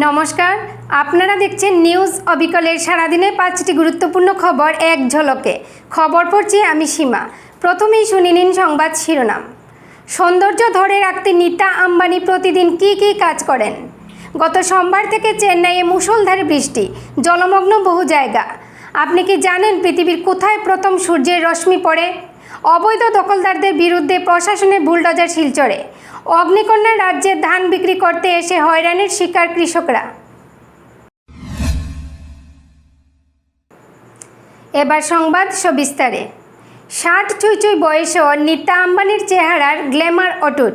নমস্কার, আপনারা দেখছেন নিউজ অবিকলের সারাদিনে পাঁচটি গুরুত্বপূর্ণ খবর এক ঝলকে। খবর পড়ছি আমি সীমা। প্রথমেই শুনে নিন সংবাদ শিরোনাম। সৌন্দর্য ধরে রাখতে নিতা আম্বানি প্রতিদিন কি কি কাজ করেন? গত সোমবার থেকে চেন্নাইয়ে মুষলধারে বৃষ্টি, জলমগ্ন বহু জায়গা। আপনি কি জানেন পৃথিবীর কোথায় প্রথম সূর্যের রশ্মি পড়ে? অবৈধ দখলদারদের বিরুদ্ধে প্রশাসনের বুলডোজার শিলচরে। অগ্নিকন্যা রাজ্যে ধান বিক্রি করতে এসে হয়রানির শিকার কৃষকরা। এবার সংবাদ সবিস্তারে। ষাট ছুঁই বয়সেও নিতা আম্বানির চেহারার গ্ল্যামার অটুট।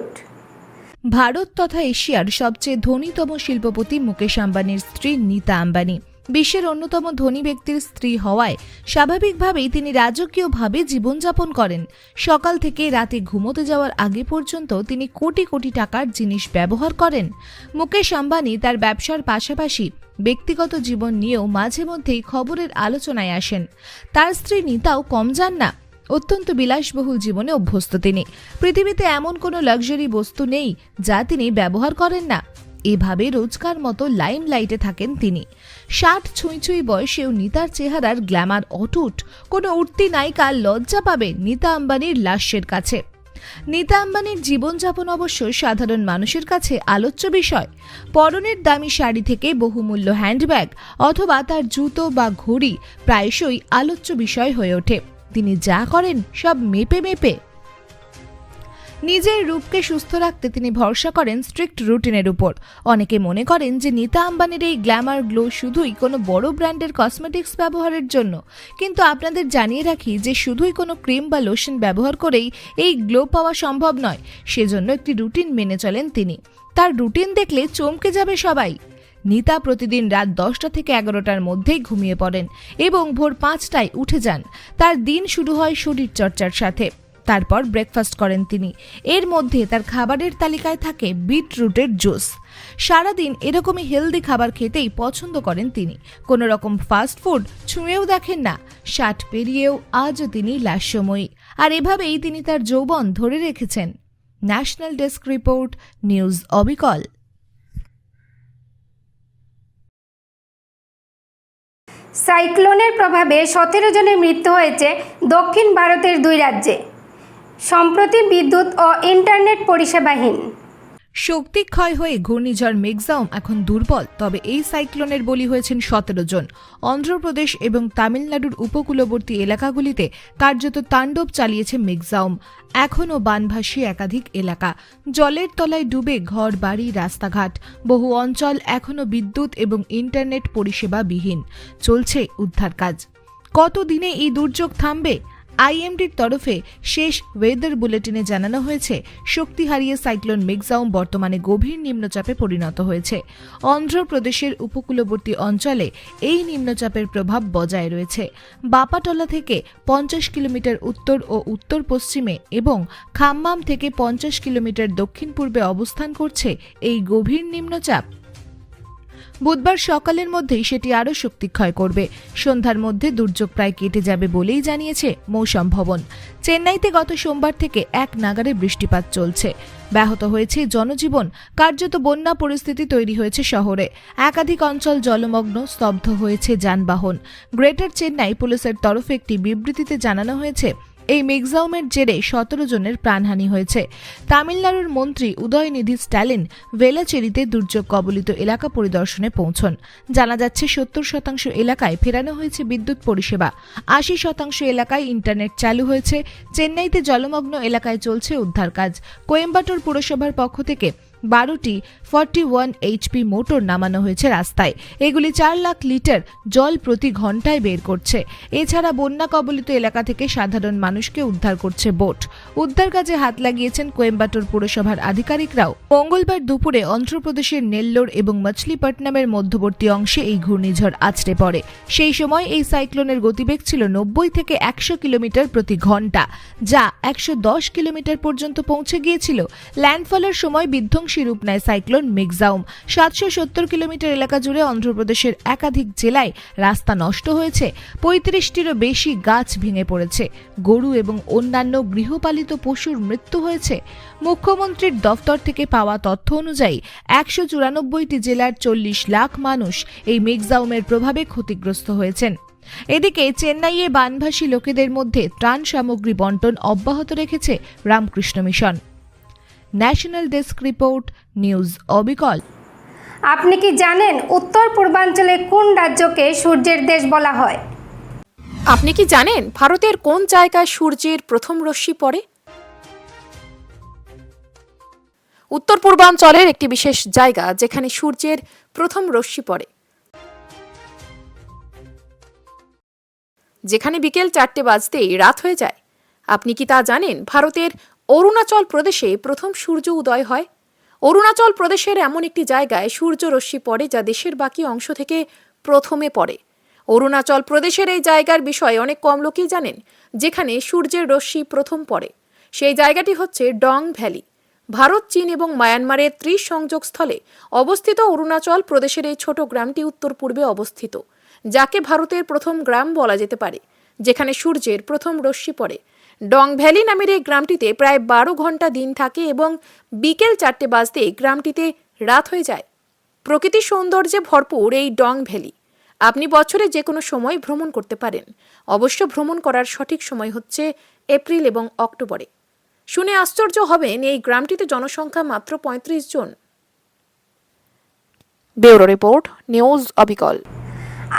ভারত তথা এশিয়ার সবচেয়ে ধনীতম শিল্পপতি মুকেশ আম্বানির স্ত্রী নীতা আম্বানি। বিশ্বের অন্যতম ধনী ব্যক্তির স্ত্রী হওয়ায় স্বাভাবিকভাবেই তিনি রাজকীয়ভাবে জীবনযাপন করেন। সকাল থেকে রাতে ঘুমোতে যাওয়ার আগে পর্যন্ত তিনি কোটি কোটি টাকার জিনিস ব্যবহার করেন। মুকেশ আম্বানি তার ব্যবসার পাশাপাশি ব্যক্তিগত জীবন নিয়েও মাঝে মধ্যেই খবরের আলোচনায় আসেন। তার স্ত্রী নীতাও কম যান না। অত্যন্ত বিলাসবহুল জীবনে অভ্যস্ত তিনি। পৃথিবীতে এমন কোনো লাক্সারি বস্তু নেই যা তিনি ব্যবহার করেন না। এভাবে রোজকার মতো লাইম লাইটে থাকেন তিনি। ষাট ছুঁই ছুঁই বয়সেও নিতার চেহারার গ্ল্যামার অটুট। কোনো উঠতি নায়িকা লজ্জা পাবে নিতা আম্বানির লাশের কাছে। নিতা আম্বানির জীবনযাপন অবশ্য সাধারণ মানুষের কাছে আলোচ্য বিষয়। পরনের দামি শাড়ি থেকে বহুমূল্য হ্যান্ডব্যাগ অথবা তার জুতো বা ঘড়ি প্রায়শই আলোচ্য বিষয় হয়ে ওঠে। তিনি যা করেন সব মেপে মেপে নিজের রূপকে সুস্থ রাখতে তিনি ভরসা করেন স্ট্রিক্ট রুটিনের উপর। অনেকে মনে করেন যে নীতা আম্বানির এই গ্ল্যামার গ্লো শুধুই কোনো বড় ব্র্যান্ডের কসমেটিক্স ব্যবহারের জন্য। কিন্তু আপনাদের জানিয়ে রাখি যে শুধুই কোনো ক্রিম বা লোশন ব্যবহার করেই এই গ্লো পাওয়া সম্ভব নয়, সেজন্য একটি রুটিন মেনে চলেন তিনি। তার রুটিন দেখলে চমকে যাবে সবাই। নিতা প্রতিদিন রাত দশটা থেকে এগারোটার মধ্যেই ঘুমিয়ে পড়েন এবং ভোর পাঁচটায় উঠে যান। তার দিন শুরু হয় শরীর চর্চার সাথে। তারপর ব্রেকফাস্ট করেন তিনি। এর মধ্যে তার খাবারের তালিকায় থাকে বিটরুটের জুস। সারাদিন এরকমই হেলদি খাবার খেতেই পছন্দ করেন তিনি। কোনো রকম ফাস্ট ফুড ছুঁয়েও দেখেন না। ষাট পেরিয়েও আজও তিনি লাস্যময়ী। আর এভাবেই তিনি তার যৌবন ধরে রেখেছেন। ন্যাশনাল ডেস্ক রিপোর্ট, নিউজ অবিকল। সাইক্লোনের প্রভাবে সতেরো জনের মৃত্যু হয়েছে দক্ষিণ ভারতের দুই রাজ্যে। সম্প্রতি বিদ্যুৎ ও ইন্টারনেট পরিষেবাহীন। শক্তি ক্ষয় হয়ে ঘূর্ণিঝড় মেঘজাউম এখন দুর্বল, তবে এই সাইক্লোনের বলি হয়েছেন সতেরো জন। অন্ধ্রপ্রদেশ এবং তামিলনাড়ুর উপকূলবর্তী এলাকাগুলিতে কার্যত তাণ্ডব চালিয়েছে মেঘজাউম এখনও বানভাসী একাধিক এলাকা। জলের তলায় ডুবে ঘর, বাড়ি, রাস্তাঘাট। বহু অঞ্চল এখনও বিদ্যুৎ এবং ইন্টারনেট পরিষেবা বিহীন চলছে উদ্ধার কাজ। কতদিনে এই দুর্যোগ থামবে? আইএমডির তরফে শেষ ওয়েদার বুলেটিনে জানানো হয়েছে, শক্তি হারিয়ে সাইক্লোন মেঘজাউম বর্তমানে গভীর নিম্নচাপে পরিণত হয়েছে। অন্ধ্রপ্রদেশের উপকূলবর্তী অঞ্চলে এই নিম্নচাপের প্রভাব বজায় রয়েছে। বাপাটলা থেকে পঞ্চাশ কিলোমিটার উত্তর ও উত্তর পশ্চিমে এবং খাম্মাম থেকে পঞ্চাশ কিলোমিটার দক্ষিণ পূর্বে অবস্থান করছে এই গভীর নিম্নচাপ। বুধবার সকালের মধ্যেই সেটি আরও শক্তিক্ষয় করবে। সন্ধ্যার মধ্যে দুর্যোগ প্রায় কেটে যাবে বলেই জানিয়েছে মৌসম ভবন। চেন্নাইতে গত সোমবার থেকে এক নাগারে বৃষ্টিপাত চলছে। ব্যাহত হয়েছে জনজীবন, কার্যত বন্যা পরিস্থিতি তৈরি হয়েছে শহরে। একাধিক অঞ্চল জলমগ্ন, স্তব্ধ হয়েছে যানবাহন। গ্রেটার চেন্নাই পুলিশের তরফে একটি বিবৃতিতে জানানো হয়েছে এই মেঘজাউমের জেরে সতেরো জনের প্রাণহানি হয়েছে। তামিলনাড়ুর মন্ত্রী উদয়নিধি স্ট্যালিন ভেলাচেরিতে দুর্যোগ কবলিত এলাকা পরিদর্শনে পৌঁছন। জানা যাচ্ছে, সত্তর শতাংশ এলাকায় ফেরানো হয়েছে বিদ্যুৎ পরিষেবা। আশি শতাংশ এলাকায় ইন্টারনেট চালু হয়েছে। চেন্নাইতে জলমগ্ন এলাকায় চলছে উদ্ধার কাজ কোয়েম্বাটোর পুরসভার পক্ষ থেকে বারোটি ফর্টি ওয়ান এইচপি মোটর নামানো হয়েছে রাস্তায়। এগুলি চার লাখ লিটার জল প্রতি ঘন্টায় বের করছে। এছাড়া বন্যা কবলিত এলাকা থেকে সাধারণ মানুষকে উদ্ধার করছে বোট। উদ্ধার কাজে হাত লাগিয়েছেন কোয়েম্বাটোর পুরসভার আধিকারিকরাও। মঙ্গলবার দুপুরে অন্ধ্রপ্রদেশের নেল্লোর এবং মছলিপট্টনমের মধ্যবর্তী অংশে এই ঘূর্ণিঝড় আছড়ে পড়ে। সেই সময় এই সাইক্লোনের গতিবেগ ছিল নব্বই থেকে একশো কিলোমিটার প্রতি ঘণ্টা যা একশো দশ কিলোমিটার পর্যন্ত পৌঁছে গিয়েছিল। ল্যান্ডফলের সময় বিধ্বংসী বিধ্বংসী রূপ নেয় সাইক্লোন মেঘজাউম সাতশো সত্তর কিলোমিটার এলাকা জুড়ে অন্ধ্রপ্রদেশের একাধিক জেলায় রাস্তা নষ্ট হয়েছে। পঁয়ত্রিশটিরও বেশি গাছ ভেঙে পড়েছে। গরু এবং অন্যান্য গৃহপালিত পশুর মৃত্যু হয়েছে। মুখ্যমন্ত্রীর দফতর থেকে পাওয়া তথ্য অনুযায়ী, একশো চুরানব্বইটি জেলার চল্লিশ লাখ মানুষ এই মেঘজাউমের প্রভাবে ক্ষতিগ্রস্ত হয়েছেন। এদিকে চেন্নাইয়ে বানভাসী লোকেদের মধ্যে ত্রাণ সামগ্রী বন্টন অব্যাহত রেখেছে Ramakrishna mission. National desk report news অবিকল। আপনি কি জানেন উত্তর পূর্বাঞ্চলে কোন রাজ্যকে সূর্যের দেশ বলা হয়? আপনি কি জানেন ভারতের কোন জায়গায় সূর্যের প্রথম রশ্মি পড়ে? উত্তর পূর্বাঞ্চলের একটি বিশেষ জায়গা যেখানে সূর্যের প্রথম রশ্মি পড়ে। যেখানে বিকেল চারটে বাজতেই রাত হয়ে যায়। আপনি কি তা জানেন ভারতের অরুণাচল প্রদেশে প্রথম সূর্য উদয় হয়। অরুণাচল প্রদেশের এমন একটি জায়গায় সূর্য রশ্মি পড়ে যা দেশের বাকি অংশ থেকে প্রথমে পড়ে। অরুণাচল প্রদেশের এই জায়গার বিষয়ে অনেক কম লোকই জানেন, যেখানে সূর্যের রশ্মি প্রথম পড়ে। সেই জায়গাটি হচ্ছে ডং ভ্যালি। ভারত, চীন এবং মায়ানমারের ত্রিসংযোগস্থলে অবস্থিত অরুণাচল প্রদেশের এই ছোট গ্রামটি উত্তর পূর্বে অবস্থিত, যাকে ভারতের প্রথম গ্রাম বলা যেতে পারে, যেখানে সূর্যের প্রথম রশ্মি পড়ে। ডং ভ্যালি নামের এই গ্রামটিতে প্রায় বারো ঘণ্টা দিন থাকে এবং বিকেল চারটে বাজতে গ্রামটিতে রাত হয়ে যায়। প্রকৃতির সৌন্দর্যে ভরপুর এই ডং ভ্যালি আপনি বছরে যে কোনো সময় ভ্রমণ করতে পারেন। অবশ্য ভ্রমণ করার সঠিক সময় হচ্ছে এপ্রিল এবং অক্টোবরে। শুনে আশ্চর্য হবেন এই গ্রামটিতে জনসংখ্যা মাত্র পঁয়ত্রিশ জন। ব্যুরো রিপোর্ট, নিউজ অবিকল।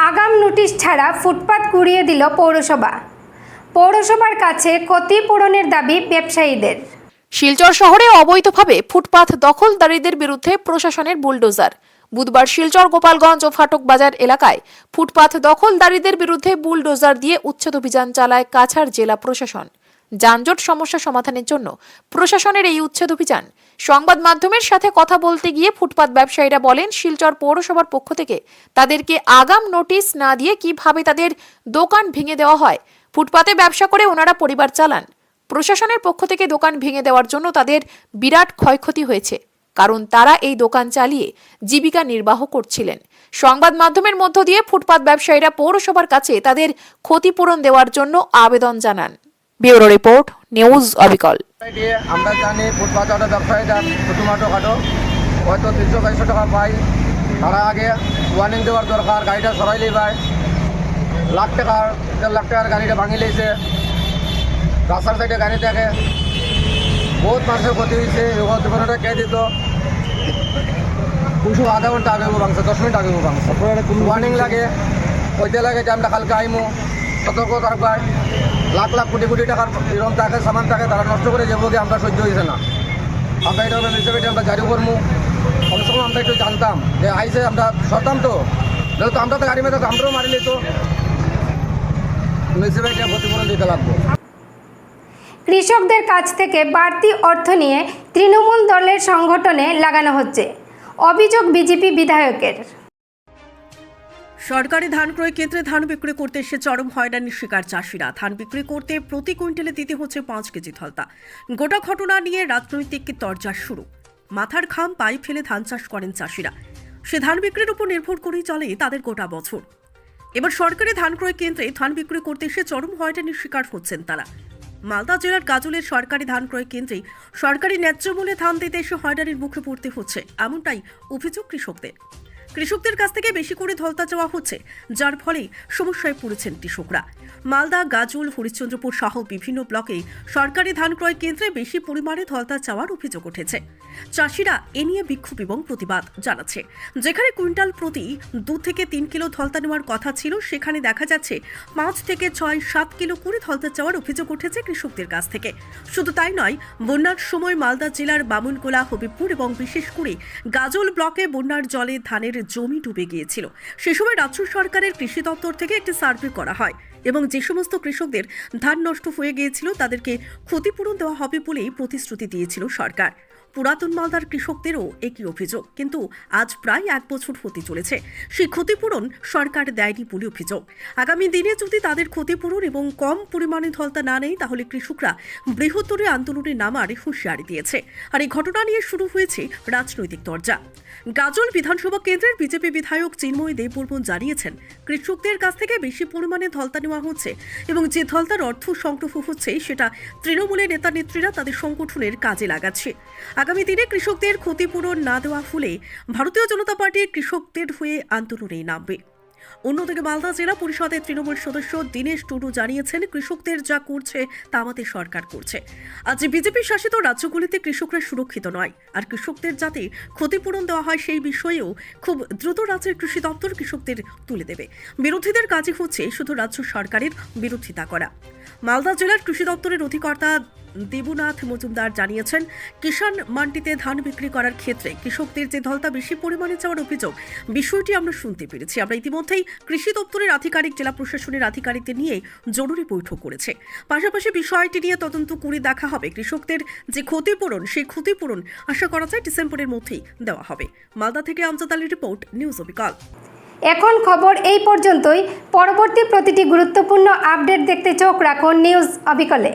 আগাম নোটিশ ছাড়া ফুটপাত কুড়িয়ে দিল পৌরসভা। পৌরসভার কাছে ক্ষতিপূরণের দাবি ব্যবসায়ীদের। শিলচর শহরে অবৈধভাবে ফুটপাথ দখলদারীদের বিরুদ্ধে প্রশাসনের বুলডোজার। বুধবার শিলচর গোপালগঞ্জ ও ফাটক বাজার এলাকায় ফুটপাথ দখলদারীদের বিরুদ্ধে বুলডোজার দিয়ে উচ্ছেদ অভিযান চালায় কাছাড় জেলা প্রশাসন। যানজট সমস্যা সমাধানের জন্য প্রশাসনের এই উচ্ছেদ অভিযান। সংবাদ মাধ্যমের সাথে কথা বলতে গিয়ে ফুটপাত ব্যবসায়ীরা বলেন, শিলচর পৌরসভার পক্ষ থেকে তাদেরকে আগাম নোটিশ না দিয়ে কীভাবে তাদের দোকান ভেঙে দেওয়া হয়, ফুটপাতে ব্যবসা করে ওনারা পরিবার চালান। প্রশাসনের পক্ষ থেকে দোকান ভেঙে দেওয়ার জন্য তাদের বিরাট ক্ষয়ক্ষতি হয়েছে, কারণ তারা এই দোকান চালিয়ে জীবিকা নির্বাহ করছিলেন। সংবাদ মাধ্যমের মধ্য দিয়ে ফুটপাত ব্যবসায়ীরা পৌরসভার কাছে তাদের ক্ষতিপূরণ দেওয়ার জন্য আবেদন জানান। ব্যুরো রিপোর্ট নিউজ অবিকল। আমরা জানি ফুটপাথ অটো ব্যবসায়ীরা ছোটোমাটো খাটো হয়তো তিনশো চারশো টাকা পাই তারা আগে ওয়ার্নিং দেওয়ার দরকার গাড়িটা সরাইলেই পায়। লাখ টাকার দেড় লাখ টাকার গাড়িটা ভাঙি লেছে রাস্তার সাইডে গাড়ি থাকে বহুত মানুষের ক্ষতি হয়েছে দোকানটা কে দিত? দুশো আধা ঘণ্টা আগে ভাঙছে দশ মিনিট আগে ভাঙছে। ওয়ার্নিং লাগে ওইতে লাগে যে আমরা কালকে আইমু সতর্ক থাকবার। লাখ লাখ কোটি কোটি টাকার এরকম থাকে সামান থাকে তারা নষ্ট করে যাব কি, আমরা সহ্য হয়েছে না। আমরা এটা হিসেবে আমরা জারি করব কম আমরা একটু জানতাম যে আইসে আমরা সরতাম তো। তো আমরা তো গাড়ি মেয়ে আমরাও মারিলে তো মিউনিসিপ্যালিটি ক্ষতিপূরণ দিতে লাগবো। কৃষকদের কাছ থেকে বাড়তি অর্থ নিয়ে তৃণমূল দলের সংগঠনে লাগানো হচ্ছে। অভিযোগ বিজেপি বিধায়কের। সরকারি ধান ক্রয় কেন্দ্রে ধান বিক্রি করতে এসে চরম হয়রানির শিকার চাষিরা। ধান বিক্রি করতে প্রতি কুইন্টালে দিতে হচ্ছে পাঁচ কেজি থলতা গোটা ঘটনা নিয়ে রাজনৈতিক তরজা শুরু। মাথার খাম পাই ফেলে ধান চাষ করেন চাষিরা। সে ধান বিক্রির উপর নির্ভর করেই চলে তাদের গোটা বছর। এবার সরকারি ধান ক্রয় কেন্দ্রে ধান বিক্রি করতে এসে চরম হয়রানির শিকার হচ্ছেন তারা। মালদা জেলার গাজলের সরকারি ধান ক্রয় কেন্দ্রে সরকারি ন্যায্য মূল্যে ধান দিতে এসে হয়রানির মুখে পড়তে হচ্ছে, এমনটাই অভিযোগ কৃষকদের। কৃষকদের কাছ থেকে বেশি করে ধলতা চাওয়া হচ্ছে, যার ফলে সমস্যায় পড়েছেন কৃষকরা। মালদা, গাজল, হরিশ্চন্দ্রপুর সহ বিভিন্ন ব্লকে সরকারি ধান ক্রয় কেন্দ্রে বেশি পরিমাণে ধলতা চাওয়ার অভিযোগ উঠেছে। চাষিরা এ নিয়ে বিক্ষোভ এবং প্রতিবাদ জানাচ্ছে। যেখানে কুইন্টাল প্রতি দু থেকে তিন কিলো ধলতা নেওয়ার কথা ছিল, সেখানে দেখা যাচ্ছে পাঁচ থেকে ছয় সাত কিলো করে ধলতা চাওয়ার অভিযোগ উঠেছে কৃষকদের কাছ থেকে। শুধু তাই নয়, বন্যার সময় মালদা জেলার বামুনগোলা হবিবপুর এবং বিশেষ করে গাজল ব্লকে বন্যার জলে ধানের জমি ডুবে গিয়েছিল। সে সময় রাজ্য সরকারের কৃষি দপ্তর থেকে একটি সার্ভে করা হয় এবং যে সমস্ত কৃষকদের ধান নষ্ট হয়ে গিয়েছিল তাদেরকে ক্ষতিপূরণ দেওয়া হবে বলেই প্রতিশ্রুতি দিয়েছিল সরকার। পুরাতন মালদার কৃষকদেরও একই অভিযোগ। কিন্তু আজ প্রায় এক বছর হতে চলেছে। সেই ক্ষতিপূরণ সরকার দেয়নি বলে অভিযোগ। আগামী দিনে যদি তাদের ক্ষতিপূরণ এবং কম পরিমাণে ধলতা না নেয়, তাহলে কৃষকরা বৃহত্তর আন্দোলনে নামার হুঁশিয়ারি দিয়েছে। আর এই ঘটনা নিয়ে শুরু হয়েছে রাজনৈতিক দরজা। গাজল বিধানসভা কেন্দ্রের বিজেপি বিধায়ক চিন্ময় দেববর্মন জানিয়েছেন, কৃষকদের কাছ থেকে বেশি পরিমাণে ধলতা নেওয়া হচ্ছে এবং যে ধলতার অর্থ সংগ্রহ হচ্ছে, সেটা তৃণমূলের নেতা নেত্রীরা তাদের সংগঠনের কাজে লাগাচ্ছে। আগামী দিনে কৃষকদের ক্ষতিপূরণ না দেওয়া হলে ভারতীয় জনতা পার্টি কৃষকদের হয়ে আন্দোলনে নামবে। অন্যদিকে মালদা জেলা পরিষদের তৃণমূল সদস্য দীনেশ টুডু জানিয়েছেন, কৃষকদের যা করছে তা আমাদের সরকার করছে। আজ বিজেপি শাসিত রাজ্যগুলিতে কৃষকরা সুরক্ষিত নয়, আর কৃষকদের যাতে ক্ষতিপূরণ দেওয়া হয় সেই বিষয়েও খুব দ্রুত রাজ্যের কৃষি দপ্তর কৃষকদের তুলে দেবে। বিরোধীদের কাজই হচ্ছে শুধু রাজ্য সরকারের বিরোধিতা করা। মালদা জেলার কৃষি দপ্তরের অধিকর্তা দেবনাথ মজুমদার জানিয়েছেন, কিষাণ মান্ডিতে ধান বিক্রি করার ক্ষেত্রে কৃষকদের যে ধলতা বেশি পরিমাণে চাওয়ার অভিযোগ, বিষয়টি আমরা শুনতে পেরেছি। আমরা ইতিমধ্যেই কৃষি দপ্তরের আধিকারিক, জেলা প্রশাসনের আধিকারিকদের নিয়ে জরুরি বৈঠক করেছে। পাশাপাশি বিষয়টি নিয়ে তদন্ত করে দেখা হবে। কৃষকদের যে ক্ষতিপূরণ, সেই ক্ষতিপূরণ আশা করা যায় ডিসেম্বরের মধ্যেই দেওয়া হবে। মালদা থেকে আমজাদ আলীর রিপোর্ট, নিউজ অবিকল। এখন খবর এই পর্যন্তই। পরবর্তী প্রতিটি গুরুত্বপূর্ণ আপডেট দেখতে চোখ রাখুন নিউজ অবিকলে।